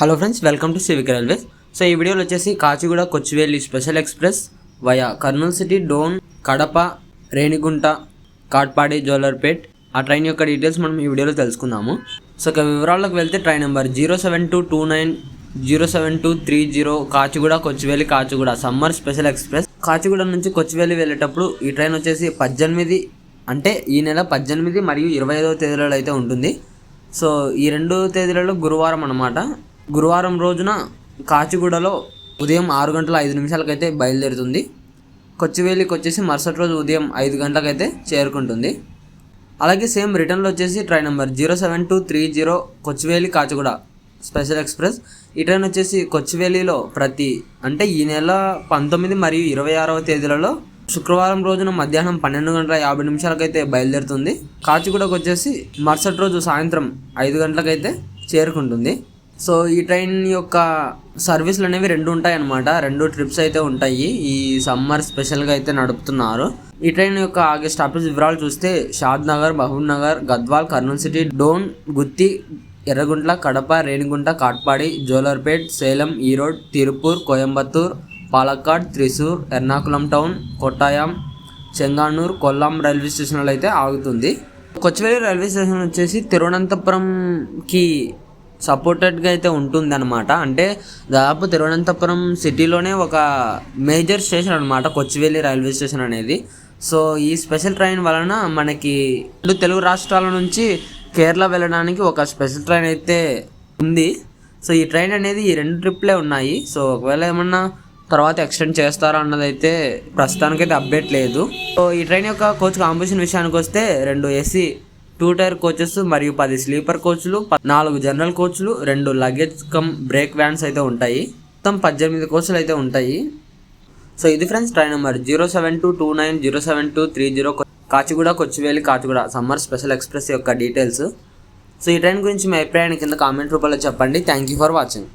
Hello friends welcome to Civic Railways so ఈ వీడియోలో వచ్చేసి Kacheguda Kochuveli special express via Kurnool city Dhone Kadapa Renigunta Katpadi Jolarpet. ఆ train యొక్క details మనం ఈ వీడియోలో తెలుసుకుందాము. సో ఇక వివరాల్లోకి వెళ్తే train number zero seven two two nine zero seven two three zero Kacheguda Kochuveli Kacheguda summer special express. Kacheguda నుంచి కొచ్చివేలి వెళ్ళేటప్పుడు ఈ ట్రైన్ వచ్చేసి పద్దెనిమిది అంటే ఈ నెల పద్దెనిమిది మరియు ఇరవై ఐదవ తేదీలలో అయితే ఉంటుంది. సో ఈ రెండు తేదీలలో గురువారం అన్నమాట. గురువారం రోజున కాచిగూడలో ఉదయం ఆరు గంటల ఐదు నిమిషాలకైతే బయలుదేరుతుంది. కొచ్చివేలికి వచ్చేసి మరుసటి రోజు ఉదయం ఐదు గంటలకైతే చేరుకుంటుంది. అలాగే సేమ్ రిటర్న్లో వచ్చేసి train number zero seven two three zero Kochuveli Kacheguda special express. ఈ ట్రైన్ వచ్చేసి కొచ్చివేలిలో ప్రతి అంటే ఈ నెల పంతొమ్మిది మరియు ఇరవై ఆరవ తేదీలలో శుక్రవారం రోజున మధ్యాహ్నం పన్నెండు గంటల యాభై నిమిషాలకైతే బయలుదేరుతుంది. కాచిగూడకు వచ్చేసి మరుసటి రోజు సాయంత్రం ఐదు గంటలకైతే చేరుకుంటుంది. సో ఈ ట్రైన్ యొక్క సర్వీసులు అనేవి రెండు ఉంటాయి అన్నమాట రెండు ట్రిప్స్ అయితే ఉంటాయి. ఈ సమ్మర్ స్పెషల్గా అయితే నడుపుతున్నారు. ఈ ట్రైన్ యొక్క ఆగే స్టాపేజ్ వివరాలు చూస్తే Shadnagar Mahabubnagar Gadwal Kurnool city Dhone Gooty Yerraguntla Kadapa Renigunta Katpadi Jolarpet Salem Erode Tiruppur Coimbatore Palakkad Thrissur Ernakulam town Kottayam Chengannur Kollam railway స్టేషన్లో అయితే ఆగుతుంది. కొచ్చివేలి రైల్వే స్టేషన్ వచ్చేసి తిరువనంతపురంకి సపోర్టెడ్గా అయితే ఉంటుంది అనమాట అంటే దాదాపు తిరువనంతపురం సిటీలోనే ఒక మేజర్ స్టేషన్ అనమాట కొచ్చివేలి రైల్వే స్టేషన్ అనేది. సో ఈ స్పెషల్ ట్రైన్ వలన మనకి తెలుగు రాష్ట్రాల నుంచి కేరళ వెళ్ళడానికి ఒక స్పెషల్ ట్రైన్ అయితే ఉంది. సో ఈ ట్రైన్ అనేది ఈ రెండు ట్రిప్లే ఉన్నాయి. సో ఒకవేళ ఏమన్నా తర్వాత ఎక్స్టెండ్ చేస్తారా అన్నదైతే ప్రస్తుతానికైతే అప్డేట్ లేదు. సో ఈ ట్రైన్ యొక్క కోచ్ కాంపిటీషన్ విషయానికి వస్తే రెండు ఏసీ టూ టైర్ కోచెస్ మరియు పది స్లీపర్ కోచ్లు నాలుగు జనరల్ కోచ్లు రెండు లగేజ్ కమ్ బ్రేక్ వ్యాన్స్ అయితే ఉంటాయి. మొత్తం పద్దెనిమిది కోచ్లు అయితే ఉంటాయి. సో ఇది friends train number zero seven two two nine zero seven two three zero Kacheguda Kochuveli Kacheguda summer special express యొక్క డీటెయిల్స్. సో ఈ ట్రైన్ గురించి మీ అభిప్రాయాన్ని కింద కామెంట్ రూపంలో చెప్పండి. Thank you for watching.